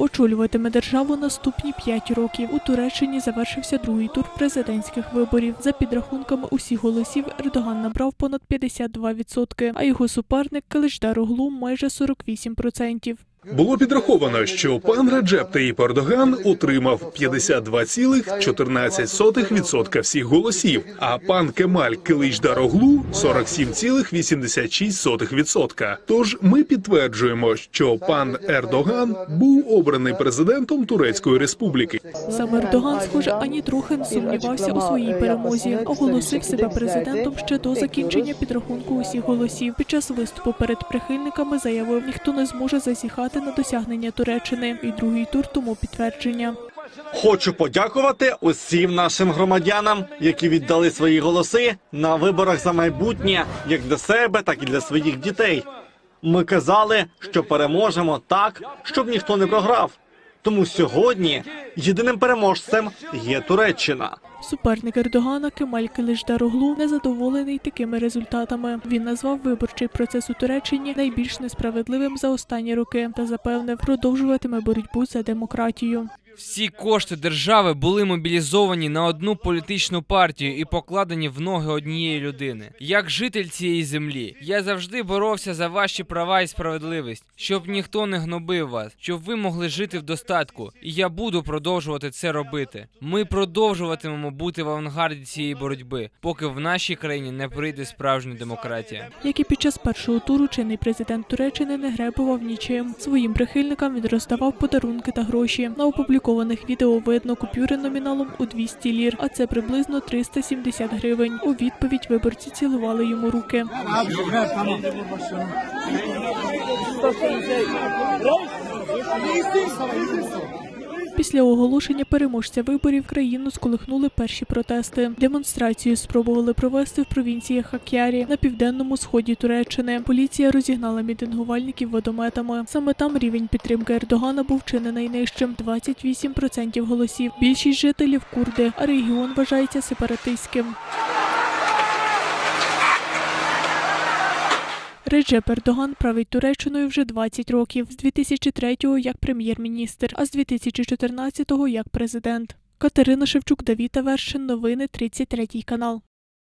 очолюватиме державу наступні 5 років. У Туреччині завершився другий тур президентських виборів. За підрахунками усіх голосів Ердоган набрав понад 52%, а його суперник Каличдар Оглу майже 48%. Було підраховано, що пан Раджеп Таїп Ердоган отримав 52,14% всіх голосів, а пан Кемаль Киличдароглу 47,86%. Тож ми підтверджуємо, що пан Ердоган був обраний президентом Турецької республіки. Сам Ердоган, схоже, ані трохи не сумнівався у своїй перемозі. Оголосив себе президентом ще до закінчення підрахунку усіх голосів. Під час виступу перед прихильниками заявив, ніхто не зможе зазіхати на досягнення Туреччини. І другий тур тому підтвердження. Хочу подякувати усім нашим громадянам, які віддали свої голоси на виборах за майбутнє як для себе, так і для своїх дітей. Ми казали, що переможемо так, щоб ніхто не програв. Тому сьогодні єдиним переможцем є Туреччина. Суперник Ердогана Кемаль Киличдароглу незадоволений такими результатами. Він назвав виборчий процес у Туреччині найбільш несправедливим за останні роки та запевнив, продовжуватиме боротьбу за демократію. Всі кошти держави були мобілізовані на одну політичну партію і покладені в ноги однієї людини. Як житель цієї землі, я завжди боровся за ваші права і справедливість, щоб ніхто не гнобив вас, щоб ви могли жити в достатку. І я буду продовжувати це робити. Ми продовжуватимемо бути в авангарді цієї боротьби, поки в нашій країні не прийде справжня демократія. Як і під час першого туру, чинний президент Туреччини не гребував нічим. Своїм прихильникам він роздавав подарунки та гроші. На опублікованих відео видно купюри номіналом у 200 лір, а це приблизно 370 гривень. У відповідь виборці цілували йому руки. Після оголошення переможця виборів країну сколихнули перші протести. Демонстрацію спробували провести в провінції Хакярі на південному сході Туреччини. Поліція розігнала мітингувальників водометами. Саме там рівень підтримки Ердогана був чи не найнижчим 28% голосів. Більшість жителів курди, а регіон вважається сепаратистським. Реджеп Ердоган править Туреччиною вже 20 років з 2003-го як прем'єр-міністр, а з 2014-го як президент. Катерина Шевчук, Давіта Вершин. Новини 33 канал.